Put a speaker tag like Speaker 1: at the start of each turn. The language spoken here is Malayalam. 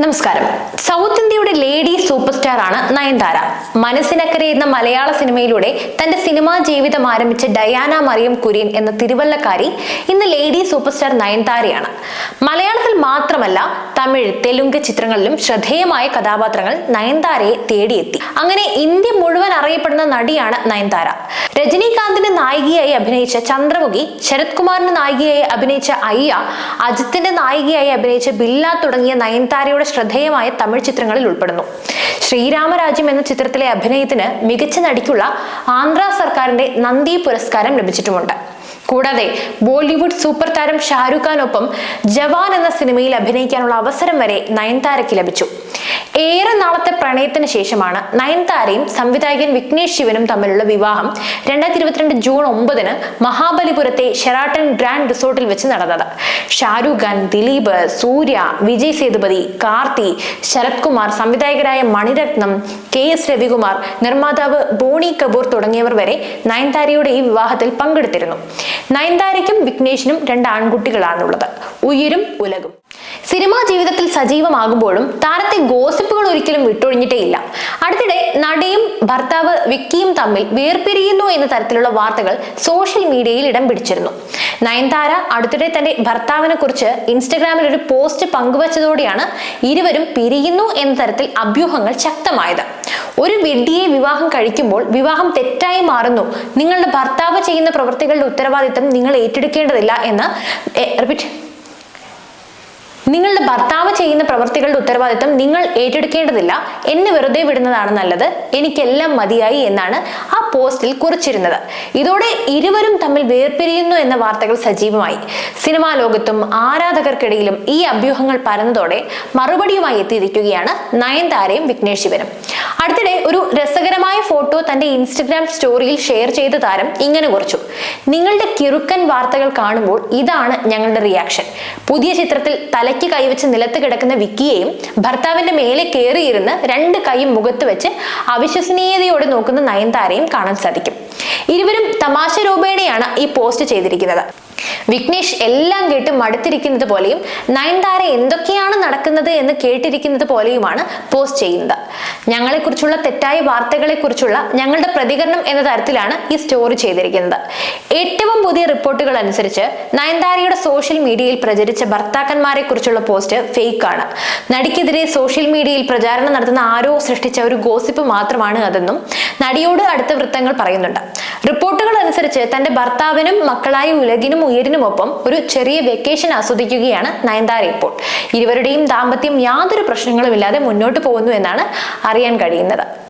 Speaker 1: നമസ്കാരം. സൗത്ത് ഇന്ത്യയുടെ ലേഡി സൂപ്പർ സ്റ്റാർ ആണ് നയൻതാര. മനസ്സിനക്കരെ എന്ന മലയാള സിനിമയിലൂടെ തന്റെ സിനിമാ ജീവിതം ആരംഭിച്ച ഡയാന മറിയം കുര്യൻ എന്ന തിരുവല്ലക്കാരി ഇന്ന് ലേഡി സൂപ്പർ സ്റ്റാർ നയൻതാരയാണ്. മലയാളത്തിൽ മാത്രമല്ല തമിഴ് തെലുങ്ക് ചിത്രങ്ങളിലും ശ്രദ്ധേയമായ കഥാപാത്രങ്ങൾ നയൻതാരയെ തേടിയെത്തി. അങ്ങനെ ഇന്ത്യ മുഴുവൻ അറിയപ്പെടുന്ന നടിയാണ് നയൻതാര. രജനീകാന്തിന്റെ നായികയായി അഭിനയിച്ച ചന്ദ്രമുഖി ശരത് കുമാറിന്റെ നായികയായി അഭിനയിച്ച അയ്യ അജിത്തിന്റെ നായികയായി അഭിനയിച്ച ബില്ല തുടങ്ങിയ നയൻതാരയുടെ ശ്രദ്ധേയമായ തമിഴ് ചിത്രങ്ങളിൽ ഉൾപ്പെടുന്നു. ശ്രീരാമരാജ്യം എന്ന ചിത്രത്തിലെ അഭിനയത്തിന് മികച്ച നടിക്കുള്ള ആന്ധ്ര സർക്കാരിന്റെ നന്ദി പുരസ്കാരം ലഭിച്ചിട്ടുമുണ്ട്. കൂടാതെ ബോളിവുഡ് സൂപ്പർ താരം ഷാരൂഖ് ഖാനൊപ്പം ജവാൻ എന്ന സിനിമയിൽ അഭിനയിക്കാനുള്ള അവസരം വരെ നയൻതാരയ്ക്ക് ലഭിച്ചു. ഏറെ നാളത്തെ പ്രണയത്തിന് ശേഷമാണ് നയൻതാരയും സംവിധായകൻ വിഘ്നേഷ് ശിവനും തമ്മിലുള്ള വിവാഹം രണ്ടായിരത്തി ഇരുപത്തിരണ്ട് ജൂൺ ഒമ്പതിന് മഹാബലിപുരത്തെ ഷെറാട്ടൺ ഗ്രാൻഡ് റിസോർട്ടിൽ വെച്ച് നടന്നത്. ഷാരൂഖ് ഖാൻ ദിലീപ് സൂര്യ വിജയ് സേതുപതി കാർത്തി ശരത് കുമാർ സംവിധായകരായ മണിരത്നം കെ എസ് രവികുമാർ നിർമ്മാതാവ് ബോണി കപൂർ തുടങ്ങിയവർ വരെ നയൻതാരയുടെ ഈ വിവാഹത്തിൽ പങ്കെടുത്തിരുന്നു. നയൻതാരയ്ക്കും വിഘ്നേഷിനും രണ്ട് ആൺകുട്ടികളാണുള്ളത്. ഉയരും ഉലകും. സിനിമാ ജീവിതത്തിൽ സജീവമാകുമ്പോഴും താരത്തെ ഗോസിപ്പുകൾ ഒരിക്കലും വിട്ടൊഴിഞ്ഞിട്ടേ ഇല്ല. അടുത്തിടെ നടിയും ഭർത്താവ് വിക്കിയും തമ്മിൽ വേർപിരിയുന്നു എന്ന തരത്തിലുള്ള വാർത്തകൾ സോഷ്യൽ മീഡിയയിൽ ഇടം പിടിച്ചിരുന്നു. നയൻതാര അടുത്തിടെ തന്റെ ഭർത്താവിനെ കുറിച്ച് ഇൻസ്റ്റഗ്രാമിൽ ഒരു പോസ്റ്റ് പങ്കുവച്ചതോടെയാണ് ഇരുവരും പിരിയുന്നു എന്ന തരത്തിൽ അഭ്യൂഹങ്ങൾ ശക്തമായത്. ഒരു വെഡ്ഡിയെ വിവാഹം കഴിക്കുമ്പോൾ വിവാഹം തെറ്റായി മാറുന്നു. നിങ്ങളുടെ ഭർത്താവ് ചെയ്യുന്ന പ്രവൃത്തികളുടെ ഉത്തരവാദിത്തം നിങ്ങൾ ഏറ്റെടുക്കേണ്ടതില്ല എന്ന് റിപ്പീറ്റ് നിങ്ങളുടെ ഭർത്താവ് ചെയ്യുന്ന പ്രവൃത്തികളുടെ ഉത്തരവാദിത്വം നിങ്ങൾ ഏറ്റെടുക്കേണ്ടതില്ല. എന്നെ വെറുതെ വിടുന്നതാണ് നല്ലത്. എനിക്കെല്ലാം മതിയായി എന്നാണ് ആ പോസ്റ്റിൽ കുറിച്ചിരുന്നത്. ഇതോടെ ഇരുവരും തമ്മിൽ വേർപിരിയുന്നു എന്ന വാർത്തകൾ സജീവമായി. സിനിമാ ലോകത്തും ആരാധകർക്കിടയിലും ഈ അഭ്യൂഹങ്ങൾ പരന്നതോടെ മറുപടിയുമായി എത്തിയിരിക്കുകയാണ് നയൻതാരയും വിഘ്നേഷ് ശിവനും ഒരു രസകരമായ ഫോട്ടോ തന്റെ ഇൻസ്റ്റഗ്രാം സ്റ്റോറിയിൽ ഷെയർ ചെയ്ത താരം ഇങ്ങനെ കുറിച്ചു. നിങ്ങളുടെ കിറുക്കൻ വാർത്തകൾ കാണുമ്പോൾ ഇതാണ് ഞങ്ങളുടെ റിയാക്ഷൻ. പുതിയ ചിത്രത്തിൽ തലയ്ക്ക് കൈവച്ച് നിലത്ത് കിടക്കുന്ന വിക്കിയെയും ഭർത്താവിന്റെ മേലെ കയറിയിരുന്ന് രണ്ട് കൈയും മുഖത്ത് വെച്ച് അവിശ്വസനീയതയോടെ നോക്കുന്ന നയൻതാരയും കാണാൻ സാധിക്കും. ഇരുവരും തമാശ രൂപേണയാണ് ഈ പോസ്റ്റ് ചെയ്തിരിക്കുന്നത്. വിഘ്നേഷ് എല്ലാം കേട്ട് മടുത്തിരിക്കുന്നത് പോലെയും നയൻതാര എന്തൊക്കെയാണ് നടക്കുന്നത് എന്ന് കേട്ടിരിക്കുന്നത് പോലെയുമാണ് പോസ്റ്റ് ചെയ്യുന്നത്. ഞങ്ങളെക്കുറിച്ചുള്ള തെറ്റായ വാർത്തകളെക്കുറിച്ചുള്ള ഞങ്ങളുടെ പ്രതികരണം എന്ന തരത്തിലാണ് ഈ സ്റ്റോറി ചെയ്തിരിക്കുന്നത്. ഏറ്റവും പുതിയ റിപ്പോർട്ടുകൾ അനുസരിച്ച് നയൻതാരയുടെ സോഷ്യൽ മീഡിയയിൽ പ്രചരിച്ച ഭർത്താക്കന്മാരെ കുറിച്ചുള്ള പോസ്റ്റ് ആണ് നടിക്കെതിരെ സോഷ്യൽ മീഡിയയിൽ പ്രചാരണം നടത്തുന്ന ആരോ സൃഷ്ടിച്ച ഒരു ഗോസിപ്പ് മാത്രമാണ് അതെന്നും നടിയോട് അടുത്ത വൃത്തങ്ങൾ പറയുന്നുണ്ട്. റിപ്പോർട്ടുകൾ അനുസരിച്ച് തന്റെ ഭർത്താവിനും മക്കളായ ഉലകിനും ഉയരിനുമൊപ്പം ഒരു ചെറിയ വെക്കേഷൻ ആസ്വദിക്കുകയാണ് നയൻതാര ഇപ്പോൾ. ഇരുവരുടെയും ദാമ്പത്യം യാതൊരു പ്രശ്നങ്ങളുമില്ലാതെ മുന്നോട്ട് പോകുന്നു എന്നാണ് അറിയാൻ കഴിയുന്നത്.